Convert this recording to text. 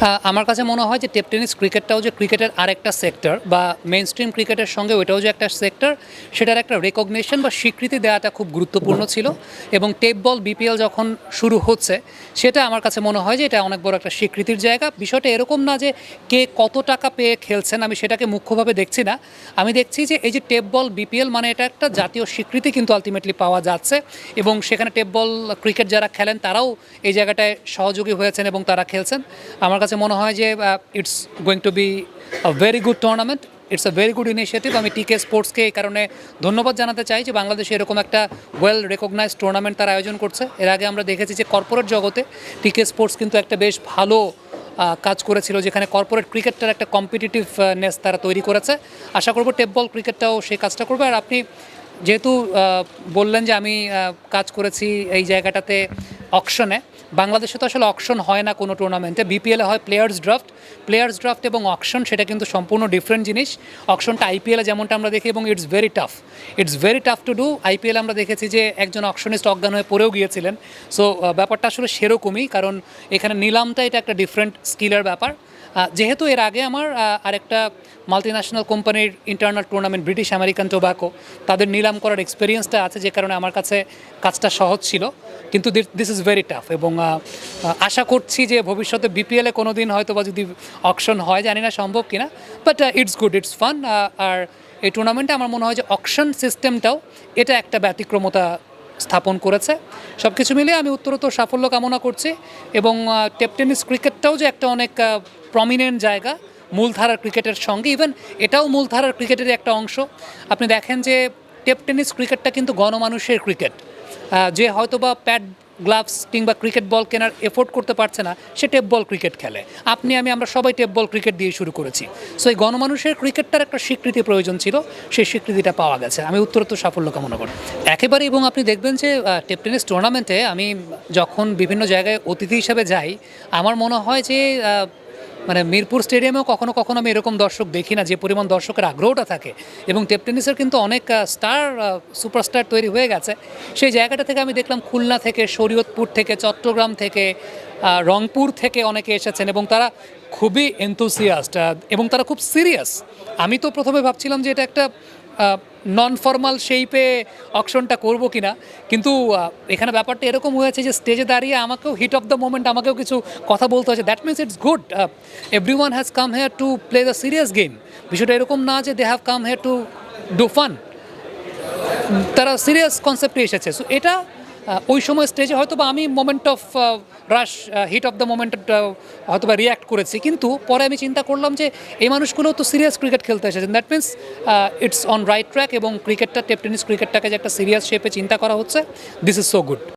আমার কাছে মনে হয় যে টেপ টেনিস ক্রিকেটটাও যে ক্রিকেটের আরেকটা সেক্টর বা মেন স্ট্রিম ক্রিকেটের সঙ্গে ওইটাও যে একটা সেক্টর, সেটার একটা রেকগনেশন বা স্বীকৃতি দেওয়াটা খুব গুরুত্বপূর্ণ ছিল। এবং টেপ বল বিপিএল যখন শুরু হচ্ছে, সেটা আমার কাছে মনে হয় যে এটা অনেক বড় একটা স্বীকৃতির জায়গা। বিষয়টা এরকম না যে কে কত টাকা পেয়ে খেলছেন, আমি সেটাকে মুখ্যভাবে দেখছি না। আমি দেখছি যে এই যে টেপ বল বিপিএল মানে এটা একটা জাতীয় স্বীকৃতি কিন্তু আলটিমেটলি পাওয়া যাচ্ছে। এবং সেখানে টেপ বল, ক্রিকেট যারা খেলেন, তারাও এই জায়গাটায় সহযোগী হয়েছেন এবং তারা খেলছেন। আমার কাছে মনে হয় যে it's going to be a very good tournament it's a very good initiative আমি টিকে স্পোর্টসকে এই কারণে ধন্যবাদ জানাতে চাই যে, বাংলাদেশে এরকম একটা ওয়েল রেকগনাইজ টুর্নামেন্ট তারা আয়োজন করছে। এর আগে আমরা দেখেছি যে কর্পোরেট জগতে টিকে স্পোর্টস কিন্তু একটা বেশ ভালো কাজ করেছিল, যেখানে কর্পোরেট ক্রিকেটটার একটা কম্পিটিটিভনেস তারা তৈরি করেছে। আশা করব টেপ বল ক্রিকেটটাও সেই কাজটা করবে। আর আপনি যেহেতু বললেন যে, আমি কাজ করেছি এই জায়গাটাতে অকশনে। বাংলাদেশে তো আসলে অকশন হয় না কোনো টুর্নামেন্টে বিপিএলে হয় প্লেয়ার্স ড্রাফট প্লেয়ার্স ড্রাফট এবং অকশন, সেটা কিন্তু সম্পূর্ণ ডিফারেন্ট জিনিস। অকশনটা আইপিএলে যেমনটা আমরা দেখি এবং it's very tough it's very tough to do IPL আমরা দেখেছি যে একজন অকশনিস্ট অজ্ঞান হয়ে পড়েও গিয়েছিলেন। সো ব্যাপারটা আসলে সেরকমই, কারণ এখানে নিলামটা এটা একটা ডিফারেন্ট স্কিলের ব্যাপার। যেহেতু এর আগে আমার আরেকটা মাল্টি ন্যাশনাল কোম্পানির internal tournament British American Tobacco তাদের নিলাম করার এক্সপিরিয়েন্সটা আছে যে কারণে আমার কাছে কাজটা সহজ ছিল। কিন্তু দিস ইজ ভেরি টাফ এবং আশা করছি যে ভবিষ্যতে বিপিএলে কোনো দিন হয়তো বা যদি অকশন হয়, জানি না সম্ভব কিনা but it's good it's fun আর এই টুর্নামেন্টে আমার মনে হয় যে অকশন সিস্টেমটাও এটা একটা ব্যতিক্রমতা স্থাপন করেছে। সব কিছু মিলিয়ে আমি উত্তরোত্তর সাফল্য কামনা করছি এবং টেপ টেনিস ক্রিকেটটাও যে একটা অনেক প্রমিনেন্ট জায়গা মূলধারার ক্রিকেটের সঙ্গে ইভেন এটাও মূলধারার ক্রিকেটের একটা অংশ। আপনি দেখেন যে টেপ টেনিস ক্রিকেটটা কিন্তু গণমানুষের ক্রিকেট। যে হয়তো বা প্যাড, গ্লাভস কিংবা ক্রিকেট বল কেনার এফোর্ড করতে পারছে না, সে টেপ বল ক্রিকেট খেলে। আপনি, আমি, আমরা সবাই টেপ বল ক্রিকেট দিয়ে শুরু করেছি। সো এই গণমানুষের ক্রিকেটটার একটা স্বীকৃতি প্রয়োজন ছিল, সেই স্বীকৃতিটা পাওয়া গেছে। আমি উত্তরোত্তর সাফল্য কামনা করি। একেবারে এবং আপনি দেখবেন যে টেপ টেনিস টুর্নামেন্টে আমি যখন বিভিন্ন জায়গায় অতিথি হিসেবে যাই, আমার মনে হয় যে মানে মিরপুর স্টেডিয়ামেও কখনো কখনো আমি এরকম দর্শক দেখি না, যে পরিমাণ দর্শকের আগ্রহটা থাকে। এবং টেপ টেনিসের কিন্তু অনেক স্টার সুপারস্টার তৈরি হয়ে গেছে। সেই জায়গাটা থেকে আমি দেখলাম খুলনা থেকে, শরীয়তপুর থেকে, চট্টগ্রাম থেকে রংপুর থেকে অনেকে এসেছেন এবং তারা খুবই এনথুসিয়াস্ট এবং তারা খুব সিরিয়াস আমি তো প্রথমে ভাবছিলাম যে এটা একটা নন ফর্মাল শেপে অকশনটা করব কিনা। কিন্তু এখানে ব্যাপারটা এরকম হয়েছে যে স্টেজে দাঁড়িয়ে আমাকেও হিট অফ দ্য মোমেন্ট আমাকেও কিছু কথা বলতে হয়েছে। That means it's good everyone has come here to play the serious game বিষয়টা এরকম না যে they have come here to do fun তারা সিরিয়াস কনসেপ্টে এসেছে। সো এটা ওই সময় স্টেজে হয়তো বা আমি moment of rush heat of the moment হয়তো বা রিয়াক্ট করেছি। কিন্তু পরে আমি চিন্তা করলাম যে এই মানুষগুলো তো সিরিয়াস ক্রিকেট খেলতে এসেছেন। That means it's on right track এবং ক্রিকেটটা টেপ টেনিস ক্রিকেটটাকে যে একটা সিরিয়াস শেপে চিন্তা করা হচ্ছে দিস ইজ সো গুড